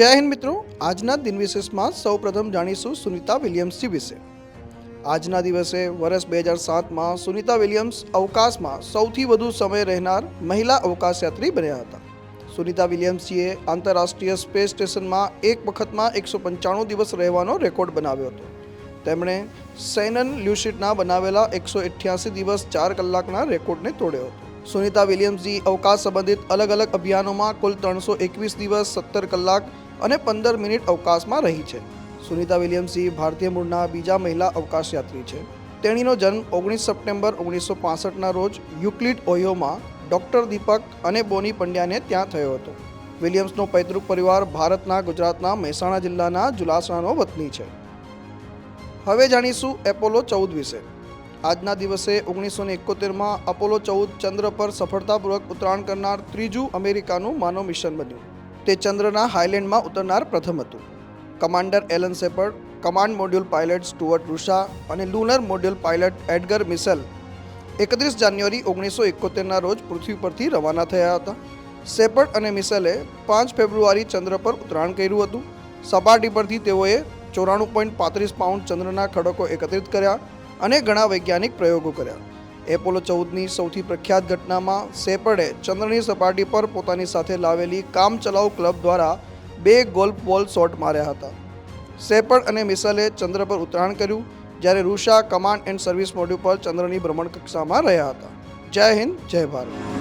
જય હિન્દ મિત્રો. આજના દિન વિશેષમાં સૌપ્રથમ જાણીશું સુનિતા વિલિયમ્સજી વિશે. આજના દિવસે વર્ષ બે હજાર સાતમાં સુનિતા વિલિયમ્સ અવકાશમાં સૌથી વધુ સમય રહેનાર મહિલા અવકાશયાત્રી બન્યા હતા. સુનિતા વિલિયમ્સજીએ આંતરરાષ્ટ્રીય સ્પેસ સ્ટેશનમાં એક વખતમાં એકસો પંચાણું દિવસ રહેવાનો રેકોર્ડ બનાવ્યો હતો. તેમણે સેનન લ્યુશિટના બનાવેલા એકસો અઠ્યાસી દિવસ ચાર કલાકના રેકોર્ડને તોડ્યો હતો. સુનિતા વિલિયમ્સજી અવકાશ સંબંધિત અલગ અલગ અભિયાનોમાં કુલ ત્રણસો એકવીસ દિવસ, સત્તર કલાક અને પંદર મિનિટ અવકાશમાં રહી છે. સુનિતા વિલિયમ્સી ભારતીય મૂળના બીજા મહિલા અવકાશયાત્રી છે. તેણીનો જન્મ ઓગણીસ સપ્ટેમ્બર ઓગણીસો પાસઠના રોજ યુક્લિડ ઓયોમાં ડૉક્ટર દીપક અને બોની પંડ્યાને ત્યાં થયો હતો. વિલિયમ્સનો પૈતૃક પરિવાર ભારતના, ગુજરાતના મહેસાણા જિલ્લાના જુલાસણાનો વતની છે. હવે જાણીશું એપોલો ચૌદ વિશે. આજના દિવસે ઓગણીસો ને એકોતેરમાં અપોલો ચૌદ ચંદ્ર પર સફળતાપૂર્વક ઉતરાણ કરનાર ત્રીજું અમેરિકાનું માનવ મિશન બન્યું. તે ચંદ્રના હાઇલેન્ડમાં ઉતરનાર પ્રથમ હતું. Commander Alan Shepard command module pilot Stuart Roosa અને lunar module pilot Edgar Mitchell એકત્રીસ જાન્યુઆરી ઓગણીસો એકોતેરના રોજ પૃથ્વી પરથી રવાના થયા હતા. સેપર્ડ અને મિસેલે પાંચ ફેબ્રુઆરી ચંદ્ર પર ઉતરાણ કર્યું હતું. સપાટી પરથી તેઓએ ચોરાણું પોઈન્ટ પાંત્રીસ પાઉન્ડ ચંદ્રના ખડકો એકત્રિત કર્યા અને ઘણા વૈજ્ઞાનિક પ્રયોગો કર્યા. એપોલો ચૌદની સૌથી પ્રખ્યાત ઘટનામાં સેપર્ડે ચંદ્રની સપાટી પર પોતાની સાથે લાવેલી કામચલાઉ ક્લબ દ્વારા બે ગોલ્ફ બોલ શોટ માર્યા હતા. સેપર્ડ અને મિસલે ચંદ્ર પર ઉતરાણ કર્યું, જ્યારે Roosa command and service module પર ચંદ્રની ભ્રમણ કક્ષામાં રહ્યા હતા. જય હિન્દ, જય ભારત.